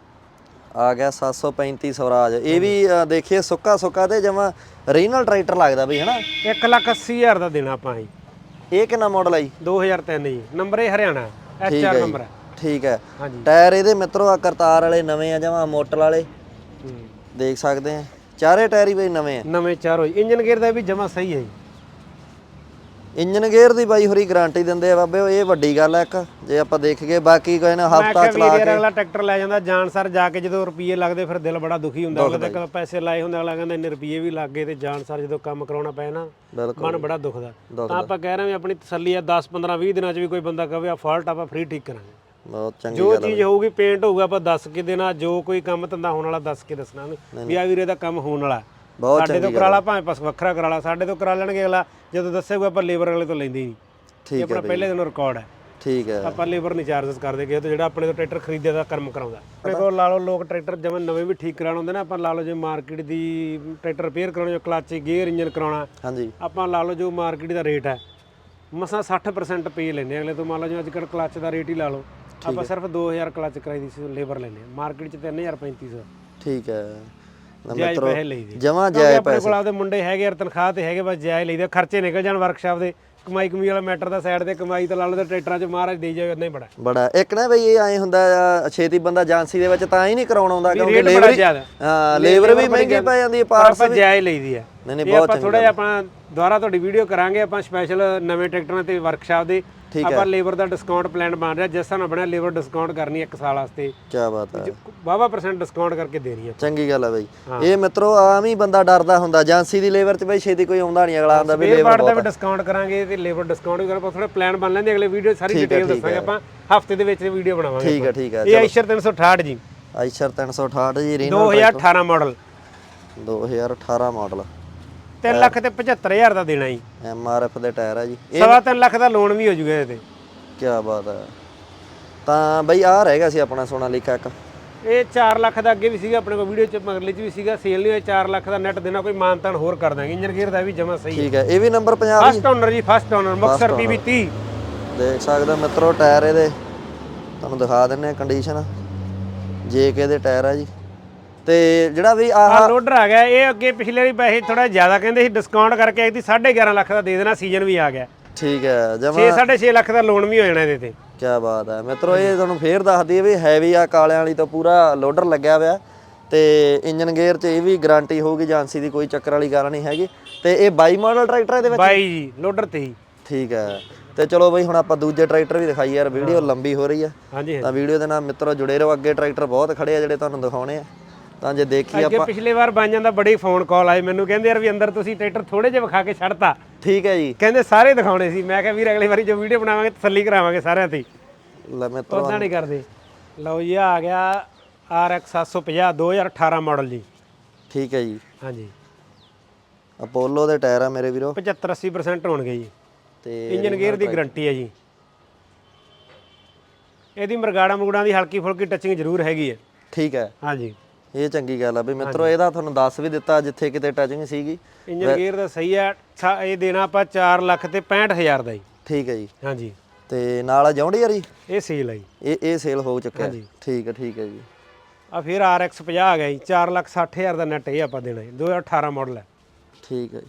[SPEAKER 2] ਆ ਗਿਆ 735 ਸਵਰਾਜ। ਇਹ ਵੀ ਦੇਖੀਏ ਸੁੱਕਾ ਸੁੱਕਾ ਤੇ ਜਮਾ ਓਰੀਜਨਲ ਟਰੈਕਟਰ ਲੱਗਦਾ ਬਈ ਹਨਾ?
[SPEAKER 1] 1 ਲੱਖ 80 ਹਜ਼ਾਰ ਦਾ ਦੇਣਾ ਆਪਾਂ ਜੀ।
[SPEAKER 2] ਇਹ ਕਿੰਨਾ ਮਾਡਲ ਹੈ ਜੀ?
[SPEAKER 1] 2003 ਜੀ। ਨੰਬਰ ਇਹ ਹਰਿਆਣਾ ਐਚ
[SPEAKER 2] ਠੀਕ
[SPEAKER 1] ਆਰ
[SPEAKER 2] ਹੈ
[SPEAKER 1] ਨੰਬਰ
[SPEAKER 2] ਜੀ।
[SPEAKER 1] ਹੈ।
[SPEAKER 2] ਠੀਕ ਹੈ।
[SPEAKER 1] ਹਾਂਜੀ।
[SPEAKER 2] ਟਾਇਰ ਇਹਦੇ ਮਿੱਤਰੋ ਆ ਕਰਤਾਰ ਵਾਲੇ ਨਵੇਂ ਆ ਜਮਾ ਮੋਟਰ ਵਾਲੇ। ਦੇਖ ਸਕਦੇ ਆ। ਚਾਰੇ ਟਾਇਰ ਹੀ ਬਈ ਨਵੇਂ ਆ।
[SPEAKER 1] ਨਵੇਂ ਚਾਰੋ ਇੰਜਨ ਗੇਅਰ ਦਾ ਵੀ ਜਮਾ ਸਹੀ ਹੈ
[SPEAKER 2] ਇੰਜਨ ਗੇਅਰ ਦੀ ਬਾਈ ਹੋਰੀ ਗਾਰੰਟੀ ਦਿੰਦੇ ਆ ਬਾਬੇ ਉਹ ਇਹ ਵੱਡੀ ਗੱਲ ਆ ਇੱਕ। ਜੇ ਆਪਾਂ ਦੇਖ ਗਏ ਬਾਕੀ ਕੋਈ ਨਾ ਹਫਤਾ ਚਲਾ ਕੇ
[SPEAKER 1] ਅਗਲਾ ਟਰੈਕਟਰ ਲੈ ਜਾਂਦਾ ਜਾਣ ਸਰ ਜਾ ਕੇ ਜਦੋਂ ਰੁਪਏ ਲੱਗਦੇ ਫਿਰ ਦਿਲ ਬੜਾ ਦੁਖੀ ਹੁੰਦਾ। ਅਗਲੇ ਦੇ ਪੈਸੇ ਲਾਏ ਹੁੰਦੇ ਅਗਲਾ ਕਹਿੰਦਾ ਇੰਨੇ ਰੁਪਏ ਵੀ ਲੱਗ ਗਏ ਤੇ ਜਾਣ ਸਰ ਜਦੋਂ ਕੰਮ ਕਰਾਉਣਾ ਪਏ ਨਾ ਮਨ ਬੜਾ ਦੁਖਦਾ। ਤਾਂ ਆਪਾਂ ਕਹਿ ਰਹੇ ਵੀ ਆਪਣੀ ਤਸੱਲੀ ਆ 10 15 20 ਦਿਨਾਂ 'ਚ ਵੀ ਕੋਈ ਬੰਦਾ ਕਹੇ ਆ ਫਾਲਟ ਆਪਾਂ ਫ੍ਰੀ ਠੀਕ ਕਰਾਂਗੇ।
[SPEAKER 2] ਬਹੁਤ ਚੰਗੀ
[SPEAKER 1] ਜੋ ਚੀਜ਼ ਹੋਊਗੀ ਪੇਂਟ ਹੋਊਗਾ ਆਪਾਂ ਦੱਸ ਕੇ ਦੇਣਾ ਜੋ ਕੋਈ ਕੰਮ ਧੰਦਾ ਹੋਣ ਵਾਲਾ ਦੱਸ ਕੇ ਦੱਸਣਾ। ਉਹਨੂੰ ਵੀ ਆ ਵੀਰੇ ਦਾ ਕੰਮ ਹੋਣ ਵਾਲਾ।
[SPEAKER 2] ਬਹੁਤ
[SPEAKER 1] ਸਾਡੇ ਤੋਂ ਕਰਾ ਲਾ ਭਾਵੇਂ ਪਸ ਵੱਖਰਾ ਕਰਾ ਲਾ ਸਾਡੇ ਤੋਂ ਕਰਾ ਲੈਣਗੇ ਅਗਲਾ। ਜਦੋਂ ਦੱਸੇਗਾ ਆਪਾਂ ਲੇਬਰ ਵਾਲੇ ਤੋਂ ਲੈਂਦੇ ਹੀ ਨਹੀਂ।
[SPEAKER 2] ਠੀਕ
[SPEAKER 1] ਆਪਣਾ ਪਹਿਲੇ ਦਿਨੋਂ ਰਿਕਾਰਡ ਹੈ।
[SPEAKER 2] ਠੀਕ ਹੈ
[SPEAKER 1] ਆਪਾਂ ਲੇਬਰ ਨਹੀਂ ਚਾਰजेस ਕਰਦੇ ਕਿ ਜਿਹੜਾ ਆਪਣੇ ਤੋਂ ਟਰੈਕਟਰ ਖਰੀਦਿਆ ਦਾ ਕਰਮ ਕਰਾਉਂਦਾ। ਆਪਣੇ ਕੋਲ ਲਾ ਲਓ ਲੋਕ ਟਰੈਕਟਰ ਜਿਵੇਂ ਨਵੇਂ ਵੀ ਠੀਕ ਕਰਾਉਣ ਹੁੰਦੇ ਨਾ ਆਪਾਂ ਲਾ ਲਓ ਜੇ ਮਾਰਕੀਟ ਦੀ ਟਰੈਕਟਰ ਰਿਪੇਅਰ ਕਰਾਉਣਾ ਜੋ ਕਲੱਚ ਗੇਅਰ ਇੰਜਨ ਕਰਾਉਣਾ।
[SPEAKER 2] ਹਾਂਜੀ।
[SPEAKER 1] ਆਪਾਂ ਲਾ ਲਓ ਜੋ ਮਾਰਕੀਟ ਦਾ ਰੇਟ ਹੈ। ਮਸਾਂ 60% ਪੇ ਹਾਂ ਅਗਲੇ ਤੋਂ ਮੰਨ ਲਓ ਜਿਵੇਂ ਅੱਜ ਕੱਲ੍ਹ ਕਲੱਚ ਦਾ ਰੇਟ ਹੀ ਲਾ ਲਓ। ਆਪਾਂ ਸਿਰਫ 2000 ਕਲੱਚ ਕਰਾਈ ਦੀ ਸੀ ਲੇਬਰ ਹਾਂ ਮਾਰਕੀਟ 'ਚ 3500
[SPEAKER 2] ਠੀਕ ਹੈ।
[SPEAKER 1] ਜਾਇਜ਼ ਪੈਸੇ ਲਈਦੇ।
[SPEAKER 2] ਜਮਾ
[SPEAKER 1] ਕਿਉਂਕਿ
[SPEAKER 2] ਜਾਇ
[SPEAKER 1] ਆਪਣੇ ਕੋਲ ਆਪਦੇ ਮੁੰਡੇ ਹੈਗੇ ਯਾਰ ਤਨਖਾਹ ਤੇ ਹੈਗੇ ਬਸ ਜਾਇਜ਼ ਲਈਦੇ ਖਰਚੇ ਨਿਕਲ ਜਾਣ ਵਰਕਸ਼ਾਪ ਦੇ। ਕਮਾਈ ਕਮੀ ਵਾਲਾ ਮੈਟਰ ਦਾ ਸਾਈਡ ਤੇ ਕਮਾਈ ਤਾਂ ਲਾ ਲਓ ਤੇ ਟਰੈਕਟਰਾਂ 'ਚ ਮਹਾਰਾਜ ਦੇਈ ਜਾਵੇ ਨਹੀਂ ਬੜਾ।
[SPEAKER 2] ਬੜਾ। ਇੱਕ ਨਾ ਬਈ ਇਹ ਐ ਹੁੰਦਾ ਛੇਤੀ ਬੰਦਾ ਏਜੰਸੀ ਦੇ ਵਿੱਚ ਤਾਂ ਹੀ ਨਹੀਂ ਕਰਾਉਣ ਆਉਂਦਾ ਕਿਉਂਕਿ ਲੇਬਰ ਹਾਂ ਲੇਬਰ ਵੀ ਮਹਿੰਗੀ ਪੈ ਜਾਂਦੀ ਹੈ
[SPEAKER 1] ਪਰ
[SPEAKER 2] ਪਾਰਟਸ
[SPEAKER 1] ਆਪਾਂ ਜਾਇਜ਼ ਲਈਦੀ ਆ
[SPEAKER 2] ਨਹੀਂ ਨਹੀਂ ਬਹੁਤ
[SPEAKER 1] ਆਪਾਂ ਥੋੜਾ ਜਿਹਾ ਆਪਣਾ ਦੁਬਾਰਾ ਤੁਹਾਡੀ ਵੀਡੀਓ ਕਰਾਂਗੇ ਆਪਾਂ ਸਪੈਸ਼ਲ ਨਵੇਂ ਟਰੈਕਟਰਾਂ ਤੇ ਵਰਕਸ਼ਾਪ ਦੇ ਆਪਾਂ ਲੇਬਰ ਦਾ ਡਿਸਕਾਊਂਟ ਪਲਾਨ ਬਣ ਰਿਹਾ ਜਿਸ ਨਾਲ ਬਣਿਆ ਲੇਬਰ ਡਿਸਕਾਊਂਟ ਕਰਨੀ ਇੱਕ ਸਾਲ ਵਾਸਤੇ।
[SPEAKER 2] ਕੀ ਬਾਤ ਹੈ।
[SPEAKER 1] ਵਾਵਾ ਪਰਸੈਂਟ ਡਿਸਕਾਊਂਟ ਕਰਕੇ ਦੇਣੀ ਆ
[SPEAKER 2] ਚੰਗੀ ਗੱਲ ਹੈ ਬਈ। ਇਹ ਮਿੱਤਰੋ ਆਮ ਹੀ ਬੰਦਾ ਡਰਦਾ ਹੁੰਦਾ। ਏਜੰਸੀ ਦੀ ਲੇਬਰ 'ਚ ਬਈ ਛੇਤੀ ਕੋਈ ਆਉਂਦਾ ਨਹੀਂ ਅਗਲਾ ਆਂਦਾ ਵੀ ਲੇਬਰ
[SPEAKER 1] ਦਾ ਵੀ ਡਿਸਕਾਊਂਟ ਕਰਾਂਗੇ ਤੇ ਲੇਬਰ ਡਿਸਕਾਊਂਟ ਵੀ ਕਰਾਂਗੇ। ਥੋੜਾ ਪਲਾਨ ਬਣ ਲੈਂਦੇ ਅਗਲੇ ਵੀਡੀਓ ਸਾਰੀ ਡਿਟੇਲ ਦੱਸਾਂਗੇ ਆਪਾਂ। ਹਫ਼ਤੇ ਦੇ ਵਿੱਚ ਵੀਡੀਓ ਬਣਾਵਾਂਗੇ
[SPEAKER 2] ਠੀਕ ਹੈ ਠੀਕ ਹੈ
[SPEAKER 1] ਇਹ ਆਈਸ਼ਰ 368 ਜੀ।
[SPEAKER 2] ਆਈਸ਼ਰ 368 ਜੀ ਰੀਨੋ
[SPEAKER 1] 2018 ਮਾਡਲ
[SPEAKER 2] 2018 ਮਾਡਲ
[SPEAKER 1] 3 ਲੱਖ ਤੇ 75000 ਦਾ ਦੇਣਾ ਜੀ।
[SPEAKER 2] ਐਮ ਆਰ ਐਫ ਦੇ ਟਾਇਰ ਆ ਜੀ।
[SPEAKER 1] ਸਵਾ ਤਿੰਨ ਲੱਖ ਦਾ ਲੋਨ ਵੀ ਹੋ ਜੂਗਾ ਇਹਦੇ ਤੇ।
[SPEAKER 2] ਕੀ ਬਾਤ ਹੈ ਤਾਂ ਬਈ ਆ ਰਹਿ ਗਿਆ ਸੀ ਆਪਣਾ ਸੋਨਾ ਲਿਖਾ ਇੱਕ।
[SPEAKER 1] ਇਹ 4 ਲੱਖ ਦਾ ਅੱਗੇ ਵੀ ਸੀਗਾ ਆਪਣੇ ਕੋਲ ਵੀਡੀਓ ਚ ਮਗਰਲੇ ਚ ਵੀ ਸੀਗਾ। ਸੇਲ ਨਹੀਂ ਹੋਇਆ 4 ਲੱਖ ਦਾ ਨੈਟ ਦੇਣਾ ਕੋਈ ਮਾਨਤਾਨ ਹੋਰ ਕਰ ਦਾਂਗੇ। ਇੰਜਨ ਗੇਅਰ ਦਾ ਵੀ ਜਮਾ ਸਹੀ
[SPEAKER 2] ਠੀਕ ਹੈ ਇਹ ਵੀ ਨੰਬਰ 50
[SPEAKER 1] ਫਸਟ ਓਨਰ ਜੀ ਫਸਟ ਓਨਰ ਮੁਕਸਰ ਪੀਵੀ 30
[SPEAKER 2] ਦੇਖ ਸਕਦੇ ਹੋ ਮਿੱਤਰੋ ਟਾਇਰ ਇਹਦੇ। ਤੁਹਾਨੂੰ ਦਿਖਾ ਦਿੰਨੇ ਕੰਡੀਸ਼ਨ ਜੇਕੇ ਦੇ ਟਾਇਰ ਆ ਜੀ। ਤੇ ਜਿਹੜਾ ਵੀ ਆਹ
[SPEAKER 1] ਆ ਲੋਡਰ ਆ ਗਿਆ ਇਹ ਅੱਗੇ ਪਿਛਲੇ ਵਾਰੀ ਪੈਸੇ ਥੋੜਾ ਜ਼ਿਆਦਾ ਕਹਿੰਦੇ ਸੀ ਡਿਸਕਾਊਂਟ ਕਰਕੇ ਸੀ 11.5 ਲੱਖ ਦਾ ਦੇ ਦੇਣਾ ਸੀਜ਼ਨ ਵੀ ਆ ਗਿਆ।
[SPEAKER 2] ਠੀਕ ਹੈ ਜਮਾ
[SPEAKER 1] 6 6.5 ਲੱਖ ਦਾ ਲੋਨ ਵੀ ਹੋ ਜਾਣਾ ਇਹਦੇ ਤੇ।
[SPEAKER 2] ਕੀ ਬਾਤ ਹੈ। ਮਿੱਤਰੋ ਇਹ ਤੁਹਾਨੂੰ ਫੇਰ ਦੱਸ ਦਈਏ ਵੀ ਹੈਵੀ ਆ ਕਾਲਿਆਂ ਵਾਲੀ ਤੋਂ ਪੂਰਾ ਲੋਡਰ ਲੱਗਿਆ ਹੋਇਆ। ਤੇ ਇੰਜਨ ਗੇਅਰ 'ਚ ਇਹ ਵੀ ਗਾਰੰਟੀ ਹੋਊਗੀ ਏਜੰਸੀ ਦੀ ਕੋਈ ਚੱਕਰ ਵਾਲੀ ਗੱਲ ਨਹੀਂ ਹੈਗੀ। ਤੇ ਇਹ 22 ਮਾਡਲ ਟਰੈਕਟਰ ਇਹਦੇ ਵਿੱਚ?
[SPEAKER 1] ਬਾਈ ਜੀ ਲੋਡਰ ਤੇ ਹੀ।
[SPEAKER 2] ਠੀਕ ਹੈ। ਤੇ ਚਲੋ ਬਈ ਹੁਣ ਆਪਾਂ ਦੂਜੇ ਟਰੈਕਟਰ ਵੀ ਦਿਖਾਈ ਯਾਰ ਵੀਡੀਓ ਲੰਬੀ ਹੋ ਰਹੀ ਆ।
[SPEAKER 1] ਹਾਂਜੀ
[SPEAKER 2] ਤਾਂ ਵੀਡੀਓ ਦੇ ਨਾਲ ਮਿੱਤਰੋ ਜੁੜੇ ਰਹੋ ਅੱਗੇ ਟਰੈਕਟਰ ਬਹੁਤ ਖੜੇ ਆ ਜਿਹੜੇ ਤੁਹਾਨੂੰ ਦਿਖਾਉਣੇ ਆ। ਤਾਂ ਜੇ ਦੇਖੀ
[SPEAKER 1] ਅੱਗੇ ਪਿਛਲੇ ਵਾਰ ਬਾਈਆਂ ਦਾ ਬੜੇ ਫੋਨ ਕਾਲ ਆਏ ਮੈਨੂੰ ਕਹਿੰਦੇ ਯਾਰ ਵੀ ਅੰਦਰ ਤੁਸੀਂ ਟਰੈਕਟਰ ਥੋੜੇ ਜਿਹਾ ਵਿਖਾ ਕੇ ਛੱਡਤਾ।
[SPEAKER 2] ਠੀਕ ਹੈ ਜੀ।
[SPEAKER 1] ਕਹਿੰਦੇ ਸਾਰੇ ਦਿਖਾਉਣੇ ਸੀ। ਮੈਂ ਕਿਹਾ ਵੀਰ ਅਗਲੀ ਵਾਰੀ ਜੋ ਵੀਡੀਓ ਬਣਾਵਾਂਗੇ ਤਸੱਲੀ ਕਰਾਵਾਂਗੇ ਸਾਰਿਆਂ ਤੇ
[SPEAKER 2] ਲੈ ਮਿੱਤਰੋ
[SPEAKER 1] ਉਦਾਂ ਨਹੀਂ ਕਰਦੇ। ਲਓ ਜੀ ਆ ਗਿਆ RX 750 2018 ਮਾਡਲ ਜੀ।
[SPEAKER 2] ਠੀਕ ਹੈ ਜੀ।
[SPEAKER 1] ਹਾਂਜੀ।
[SPEAKER 2] ਅਪੋਲੋ ਦੇ ਟਾਇਰ ਆ ਮੇਰੇ ਵੀਰੋ।
[SPEAKER 1] 75 80% ਹੋਣਗੇ ਜੀ।
[SPEAKER 2] ਤੇ
[SPEAKER 1] ਇੰਜਨ ਗੇਅਰ ਦੀ ਗਾਰੰਟੀ ਹੈ ਜੀ। ਇਹਦੀ ਮਰਗਾੜਾ ਮੁਗੜਾਂ ਦੀ ਹਲਕੀ ਫੁਲਕੀ ਟੱਚਿੰਗ ਜ਼ਰੂਰ ਹੈਗੀ ਹੈ।
[SPEAKER 2] ਠੀਕ ਹੈ।
[SPEAKER 1] ਹਾਂਜੀ।
[SPEAKER 2] ਇਹ ਚੰਗੀ ਗੱਲ ਆ ਵੀ ਮਿੱਤਰੋ ਇਹਦਾ ਤੁਹਾਨੂੰ ਦੱਸ ਵੀ ਦਿੱਤਾ ਜਿੱਥੇ ਕਿਤੇ ਟਚਿੰਗ ਸੀਗੀ।
[SPEAKER 1] ਇੰਜਨ ਗੇਅਰ ਦਾ ਸਹੀ ਹੈ ਛਾ- ਇਹ ਦੇਣਾ ਆਪਾਂ 4 ਲੱਖ ਤੇ 65000 ਦਾ ਜੀ।
[SPEAKER 2] ਠੀਕ ਹੈ ਜੀ।
[SPEAKER 1] ਹਾਂਜੀ।
[SPEAKER 2] ਤੇ ਨਾਲ ਜੌਂਡੀਅਰ ਜੀ
[SPEAKER 1] ਇਹ ਸੇਲ ਹੈ ਜੀ।
[SPEAKER 2] ਇਹ ਇਹ ਸੇਲ ਹੋ ਚੁੱਕਿਆ।
[SPEAKER 1] ਹਾਂਜੀ।
[SPEAKER 2] ਠੀਕ ਹੈ ਠੀਕ ਹੈ ਜੀ।
[SPEAKER 1] ਆ ਫਿਰ RX 50 ਆ ਗਿਆ ਜੀ 4 ਲੱਖ 60000 ਦਾ ਨੈਟ ਇਹ ਆਪਾਂ ਦੇਣਾ ਜੀ 2018 ਮਾਡਲ ਹੈ
[SPEAKER 2] ਠੀਕ ਹੈ ਜੀ।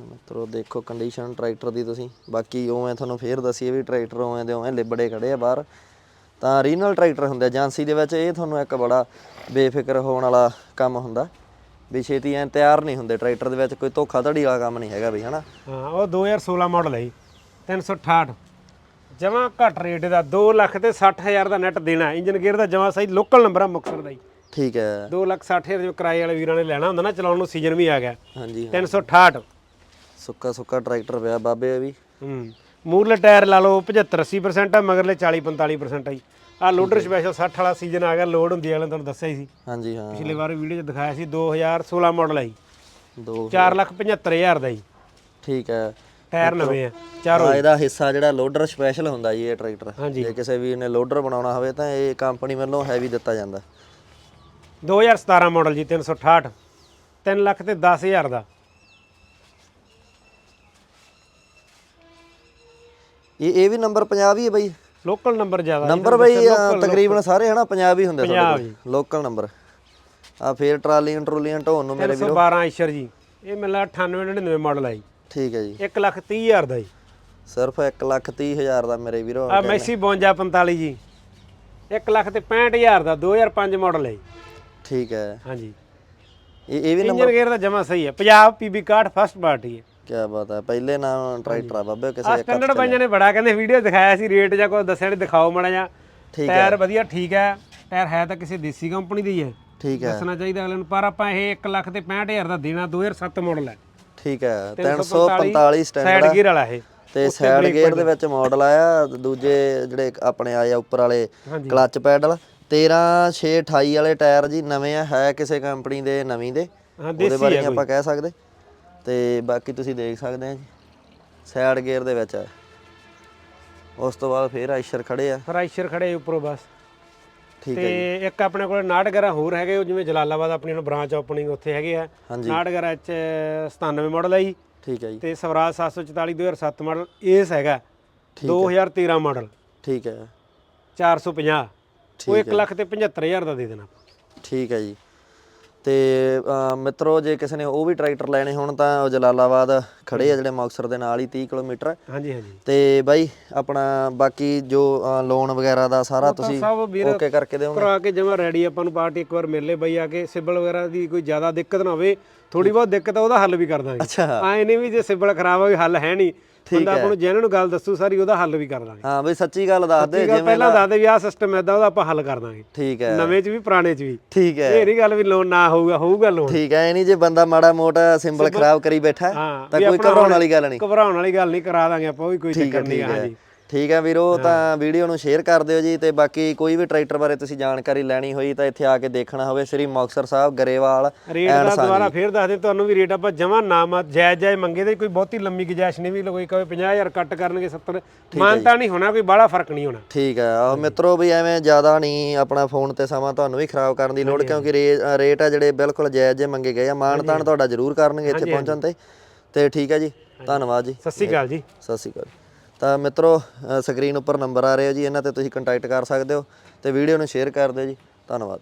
[SPEAKER 2] ਮਿੱਤਰੋ ਦੇਖੋ ਕੰਡੀਸ਼ਨ ਟਰੈਕਟਰ ਦੀ ਤੁਸੀਂ। ਬਾਕੀ ਉਵੇਂ ਤੁਹਾਨੂੰ ਫੇਰ ਦਸੀਏ ਵੀ ਟਰੈਕਟਰ ਉਵੇਂ ਦੇ ਉਵੇਂ ਲਿਬੜੇ ਖੜੇ ਆ ਬਾਹਰ। ਤਾਂ ਰੀਨਲ ਟਰੈਕਟਰ ਹੁੰਦੇ ਏਜੰਸੀ ਦੇ ਵਿੱਚ ਇਹ ਤੁਹਾਨੂੰ ਇੱਕ ਬੜਾ ਬੇਫਿਕਰ ਹੋਣ ਵਾਲਾ ਕੰਮ ਹੁੰਦਾ। ਵੀ ਛੇਤੀ ਐ ਤਿਆਰ ਨਹੀਂ ਹੁੰਦੇ। ਟਰੈਕਟਰ ਦੇ ਵਿੱਚ ਕੋਈ ਧੋਖਾਧੜੀ ਵਾਲਾ ਕੰਮ ਨਹੀਂ ਹੈਗਾ ਵੀ ਹਨਾ?
[SPEAKER 1] ਹਾਂ ਉਹ 2016 ਮਾਡਲ ਹੈ ਜੀ। 368 ਜਮਾ ਘੱਟ ਰੇਟ ਦਾ 2 ਲੱਖ ਤੇ 60000 ਦਾ ਨੈਟ ਦੇਣਾ। ਇੰਜਨ ਗੇਅਰ ਦਾ ਜਮਾ ਸਹੀ ਲੋਕਲ ਨੰਬਰ ਆ ਮੁਕਤਸਰ ਦਾ ਜੀ।
[SPEAKER 2] ਠੀਕ ਹੈ।
[SPEAKER 1] 2 ਲੱਖ 60000 ਜਿਵੇਂ ਕਿਰਾਏ ਵਾਲੇ ਵੀਰਾਂ ਨੇ ਲੈਣਾ ਹੁੰਦਾ ਨਾ ਚਲਾਉਣ ਨੂੰ ਸੀਜ਼ਨ ਵੀ ਆ ਗਿਆ।
[SPEAKER 2] ਹਾਂਜੀ
[SPEAKER 1] 368
[SPEAKER 2] ਸੁੱਕਾ ਸੁੱਕਾ ਟਰੈਕਟਰ ਪਿਆ ਬਾਬੇ ਵੀ।
[SPEAKER 1] ਹੂੰ। ਮੂਰਲੇ ਟਾਇਰ ਲਾ ਲਓ 75 80% ਆ ਮਗਰਲੇ 40 45% ਆ ਜੀ। ਆ ਲੋਡਰ ਸਪੈਸ਼ਲ 60 ਵਾਲਾ ਸੀਜ਼ਨ ਆ ਗਿਆ ਲੋਡ ਹੁੰਦੀ ਅਗਲੇ ਤੁਹਾਨੂੰ ਦੱਸਿਆ ਹੀ ਸੀ।
[SPEAKER 2] ਹਾਂਜੀ ਹਾਂ।
[SPEAKER 1] ਪਿਛਲੇ ਵਾਰ ਵੀਡੀਓ 'ਚ ਦਿਖਾਇਆ ਸੀ 2016 ਮਾਡਲ ਆ ਜੀ।
[SPEAKER 2] ਦੋ
[SPEAKER 1] 4 ਲੱਖ 75000 ਦਾ ਜੀ।
[SPEAKER 2] ਠੀਕ ਹੈ।
[SPEAKER 1] ਟਾਇਰ ਨਵੇਂ ਆ ਚਾਰੋਂ
[SPEAKER 2] ਇਹਦਾ ਹਿੱਸਾ ਜਿਹੜਾ ਲੋਡਰ ਸਪੈਸ਼ਲ ਹੁੰਦਾ ਜੀ ਇਹ ਟਰੈਕਟਰ। ਜੇ ਕਿਸੇ ਵੀਰ ਨੇ ਲੋਡਰ ਬਣਾਉਣਾ ਹੋਵੇ ਤਾਂ ਇਹ ਕੰਪਨੀ ਵੱਲੋਂ ਹੈਵੀ ਦਿੱਤਾ ਜਾਂਦਾ।
[SPEAKER 1] 2017 ਮਾਡਲ ਜੀ 368 3 ਲੱਖ ਤੇ 10000 ਦਾ।
[SPEAKER 2] ਇਹ ਇਹ ਵੀ ਨੰਬਰ 50 ਹੀ ਹੈ ਬਈ?
[SPEAKER 1] ਲੋਕਲ ਨੰਬਰ ਜ਼ਿਆਦਾ
[SPEAKER 2] ਨੰਬਰ ਬਈ ਤਕਰੀਬਨ ਸਾਰੇ ਹਨਾ ਪੰਜਾਬ ਹੀ ਹੁੰਦੇ
[SPEAKER 1] ਪੰਜਾਬ
[SPEAKER 2] ਸਾਡੇ ਕੋਲ। ਲੋਕਲ ਨੰਬਰ ਆ ਫੇਰ ਟਰਾਲੀਆਂ ਟਰੂਲੀਆਂ ਢੋਣ ਨੂੰ ਮੇਰੇ ਵੀਰੋ।
[SPEAKER 1] 312 ਆਇਸ਼ਰ ਜੀ। ਇਹ ਮਿਲਾ 98 99 ਮਾਡਲ ਆ ਜੀ।
[SPEAKER 2] ਠੀਕ ਹੈ ਜੀ।
[SPEAKER 1] 1 ਲੱਖ 30000 ਦਾ ਜੀ।
[SPEAKER 2] ਸਿਰਫ 1 ਲੱਖ 30 ਹਜ਼ਾਰ ਦਾ ਮੇਰੇ ਵੀਰੋ
[SPEAKER 1] ਆ ਮੈਸੀ 52 45 ਜੀ। 1 ਲੱਖ ਤੇ 65000 ਦਾ 2005 ਮਾਡਲ ਹੈ ਜੀ।
[SPEAKER 2] ਠੀਕ ਹੈ।
[SPEAKER 1] ਹਾਂਜੀ।
[SPEAKER 2] ਇਹ ਇਹ ਵੀ
[SPEAKER 1] ਇੰਜਨ ਗੇਅਰ ਦਾ ਜਮਾ ਸਹੀ ਹੈ। Punjab PB card first party ਹੈ।
[SPEAKER 2] ਕੀ ਬਾਤ ਹੈ। ਪਹਿਲੇ ਨਾਮ ਟਰੈਕਟਰ ਆ ਬਾਬੇ ਕਿਸੇ ਇੱਕ
[SPEAKER 1] ਸਟੈਂਡਰਡ ਬਾਈਆਂ ਨੇ ਬੜਾ ਕਹਿੰਦੇ ਵੀਡੀਓ ਦਿਖਾਇਆ ਸੀ ਰੇਟ ਜਾਂ ਕੋਈ ਦੱਸਿਆ ਨਹੀਂ ਦਿਖਾਓ ਮਾੜਾ ਜਿਹਾ।
[SPEAKER 2] ਠੀਕ
[SPEAKER 1] ਟਾਇਰ ਵਧੀਆ ਠੀਕ ਹੈ। ਟਾਇਰ ਹੈ ਤਾਂ ਕਿਸੇ ਦੇਸੀ ਕੰਪਨੀ ਦਾ ਹੀ। ਹੈ
[SPEAKER 2] ਠੀਕ ਹੈ।
[SPEAKER 1] ਦੱਸਣਾ ਚਾਹੀਦਾ ਅਗਲੇ ਨੂੰ ਪਰ ਆਪਾਂ ਇਹ 1 ਲੱਖ ਤੇ 65000 ਦਾ ਦੇਣਾ 2007 ਮਾਡਲ ਹੈ।
[SPEAKER 2] ਠੀਕ ਹੈ। 345 ਸਟੈਂਡਰਡ
[SPEAKER 1] ਸਾਈਡ ਗੇਅਰ ਵਾਲਾ ਇਹ।
[SPEAKER 2] ਤੇ ਸਾਈਡ ਗੇਅਰ ਦੇ ਵਿੱਚ ਮਾਡਲ ਆਇਆ ਦੂਜੇ ਜਿਹੜੇ ਆਪਣੇ ਆਏ ਆ ਉੱਪਰ ਵਾਲੇ। ਕਲੱਚ ਪੈਡਲ 13 6 28 ਵਾਲੇ ਟਾਇਰ ਜੀ ਨਵੇਂ ਆ ਹੈ ਕਿਸੇ ਕੰਪਨੀ ਦੇ ਨਵੀਂ ਦੇ।
[SPEAKER 1] ਹਾਂ
[SPEAKER 2] ਉਹਦੇ ਬਾਰੇ
[SPEAKER 1] ਹੈ
[SPEAKER 2] ਆਪਾਂ ਕਹਿ ਸਕਦੇ। ਤੇ ਬਾਕੀ ਤੁਸੀਂ ਦੇਖ ਸਕਦੇ ਆ ਜੀ। ਸਾਈਡ ਗੇਅਰ ਦੇ ਵਿੱਚ ਆ। ਉਸ ਤੋਂ ਬਾਅਦ ਫੇਰ ਆਇਸ਼ਰ ਖੜੇ ਆ।
[SPEAKER 1] ਫਰਾਈਸ਼ਰ ਖੜੇ ਉੱਪਰੋਂ ਬਸ।
[SPEAKER 2] ਠੀਕ ਹੈ
[SPEAKER 1] ਤੇ ਇੱਕ ਆਪਣੇ ਕੋਲ ਨਾਟਗਰਾ ਹੋਰ ਹੈਗੇ ਉਹ ਜਿਵੇਂ ਜਲਾਲਾਬਾਦ ਆਪਣੀ ਨੂੰ ਬ੍ਰਾਂਚ ਓਪਨਿੰਗ ਉੱਥੇ ਹੈਗੇ ਆ।
[SPEAKER 2] ਹਾਂਜੀ।
[SPEAKER 1] ਨਾਟਗਰਾ ਚ 97 ਮਾਡਲ ਹੈ ਜੀ।
[SPEAKER 2] ਠੀਕ ਹੈ ਜੀ।
[SPEAKER 1] ਤੇ ਸਵਰਾਜ 744 2007 ਮਾਡਲ ਏਸ ਹੈਗਾ।
[SPEAKER 2] ਠੀਕ
[SPEAKER 1] 2013 ਮਾਡਲ
[SPEAKER 2] ਠੀਕ ਹੈ
[SPEAKER 1] 450 ਉਹ
[SPEAKER 2] ਠੀਕ
[SPEAKER 1] 1 ਲੱਖ ਤੇ 75000 ਦਾ ਦੇ ਦੇਣਾ
[SPEAKER 2] ਠੀਕ ਹੈ ਜੀ। ਤੇ ਮਿੱਤਰੋ ਜੇ ਕਿਸੇ ਨੇ ਉਹ ਵੀ ਟਰੈਕਟਰ ਲੈਣੇ ਹੋਣ ਤਾਂ ਉਹ ਜਲਾਲਾਬਾਦ ਖੜੇ ਆ ਜਿਹੜੇ ਮੁਕਤਸਰ ਦੇ ਨਾਲ ਹੀ 30 ਕਿਲੋਮੀਟਰ।
[SPEAKER 1] ਹਾਂਜੀ ਹਾਂਜੀ।
[SPEAKER 2] ਤੇ ਬਾਈ ਆਪਣਾ ਬਾਕੀ ਜੋ ਲੋਨ ਵਗੈਰਾ ਦਾ ਸਾਰਾ ਤੁਸੀਂ ਓਕੇ ਕਰਕੇ ਦਿਓਗੇ।
[SPEAKER 1] ਕਰਾ ਕੇ ਜਮਾ ਰੈਡੀ ਆਪਾਂ ਨੂੰ ਪਾਰਟੀ ਇੱਕ ਵਾਰ ਮਿਲ ਲੈ ਬਈ ਆ ਕੇ ਸਿਬਲ ਵਗੈਰਾ ਦੀ ਕੋਈ ਜ਼ਿਆਦਾ ਦਿੱਕਤ ਨਾ ਹੋਵੇ ਥੋੜੀ ਬਹੁਤ ਦਿੱਕਤ ਆ ਉਹਦਾ ਹੱਲ ਵੀ ਕਰ ਦਾਂਗੇ।
[SPEAKER 2] ਅੱਛਾ।
[SPEAKER 1] ਆਏ ਨਹੀਂ ਵੀ ਜੇ ਸਿਬਲ ਖਰਾਬ ਹੋਵੇ ਹੱਲ ਹੈ ਨਹੀਂ। ਬੰਦਾ ਆਪਾਂ ਨੂੰ ਜਿਹਨਾਂ ਨੂੰ ਗੱਲ ਦੱਸੂ ਸਾਰੀ ਉਹਦਾ ਹੱਲ ਵੀ ਕਰ ਦਾਂਗੇ
[SPEAKER 2] ਹਾਂ ਬਈ ਸੱਚੀ ਗੱਲ ਦੱਸ ਦੇ
[SPEAKER 1] ਆ ਪਹਿਲਾਂ ਦੱਸ ਦੇ ਵੀ ਆਹ ਸਿਸਟਮ ਐਦਾ ਉਹਦਾ ਆਪਾਂ ਹੱਲ ਕਰ ਦਾਂਗੇ।
[SPEAKER 2] ਠੀਕ ਹੈ।
[SPEAKER 1] ਨਵੇਂ ਚ ਵੀ ਪੁਰਾਣੇ ਚ ਵੀ।
[SPEAKER 2] ਠੀਕ ਹੈ।
[SPEAKER 1] ਇਹ ਨਹੀਂ ਗੱਲ ਵੀ ਲੋਨ ਨਾ ਹੋਊਗਾ ਹੋਊਗਾ ਲੋਨ
[SPEAKER 2] ਠੀਕ ਹੈ ਇਹ ਨਹੀਂ ਜੇ ਬੰਦਾ ਮਾੜਾ ਮੋਟਾ ਸਿੰਬਲ ਖਰਾਬ ਕਰੀ ਬੈਠਾ ਤਾਂ ਕੋਈ ਘਬਰਾਉਣ ਵਾਲੀ ਗੱਲ ਨਹੀਂ।
[SPEAKER 1] ਘਬਰਾਉਣ ਵਾਲੀ ਗੱਲ ਨਹੀਂ ਕਰਾ ਦਾਂਗੇ ਆਪਾਂ ਉਹ ਵੀ ਕੋਈ ਚੱਕਰ ਨਹੀਂ ਹਾਂਜੀ।
[SPEAKER 2] ਠੀਕ ਹੈ ਵੀਰੋ ਤਾਂ ਵੀਡੀਓ ਨੂੰ ਸ਼ੇਅਰ ਕਰ ਦਿਓ ਜੀ ਤੇ ਬਾਕੀ ਕੋਈ ਵੀ ਟਰੈਕਟਰ ਬਾਰੇ ਤੁਸੀਂ ਜਾਣਕਾਰੀ ਲੈਣੀ ਹੋਈ ਤਾਂ ਇੱਥੇ ਆ ਕੇ ਦੇਖਣਾ ਹੋਵੇ ਸ੍ਰੀ ਮੁਕਤਸਰ ਸਾਹਿਬ ਗਰੇਵਾਲ
[SPEAKER 1] ਰੇਟ ਦਾ ਦੁਬਾਰਾ ਫੇਰ ਦੱਸ ਦੇ ਤੁਹਾਨੂੰ ਵੀ ਰੇਟ ਆਪਾਂ ਜਮਾ ਨਾਮ ਜਾਇਜ਼ ਜਾਇਜ਼ ਮੰਗੇ ਤੇ ਕੋਈ ਬਹੁਤੀ ਲੰਮੀ ਗੁਜਾਇਸ਼ ਨਹੀਂ ਵੀ ਕੋਈ ਕਹੇ 50000 ਕੱਟ ਕਰਨਗੇ 70 ਮਾਨਤਾ ਨਹੀਂ ਹੋਣਾ ਕੋਈ ਬਾਹਲਾ ਫ਼ਰਕ ਨਹੀਂ ਹੋਣਾ।
[SPEAKER 2] ਠੀਕ ਹੈ ਆਹ ਮਿੱਤਰੋ ਵੀ ਐਵੇਂ ਜ਼ਿਆਦਾ ਨਹੀਂ ਆਪਣਾ ਫੋਨ ਤੇ ਸਮਾਂ ਤੁਹਾਨੂੰ ਵੀ ਖਰਾਬ ਕਰਨ ਦੀ ਲੋੜ ਕਿਉਂਕਿ ਰੇਟ ਆ ਜਿਹੜੇ ਬਿਲਕੁਲ ਜਾਇਜ਼ ਜੇ ਮੰਗੇ ਗਏ ਆ ਮਾਣ ਤਾਣ ਤੁਹਾਡਾ ਜ਼ਰੂਰ ਕਰਨਗੇ ਇੱਥੇ ਪਹੁੰਚਣ ਤੇ। ਤੇ ਠੀਕ ਹੈ ਜੀ ਧੰਨਵਾਦ ਜੀ।
[SPEAKER 1] ਸਤਿ ਸ਼੍ਰੀ ਅਕਾਲ ਜੀ।
[SPEAKER 2] ਸਤਿ ਸ਼੍ਰੀ ਅਕਾਲ। ਤਾਂ ਮਿੱਤਰੋ ਸਕਰੀਨ ਉੱਪਰ ਨੰਬਰ ਆ ਰਿਹਾ ਜੀ, ਇਹਨਾਂ ਤੇ ਤੁਸੀਂ ਕੰਟੈਕਟ ਕਰ ਸਕਦੇ ਹੋ ਤੇ ਵੀਡੀਓ ਨੂੰ ਸ਼ੇਅਰ ਕਰ ਦਿਓ ਜੀ। ਧੰਨਵਾਦ।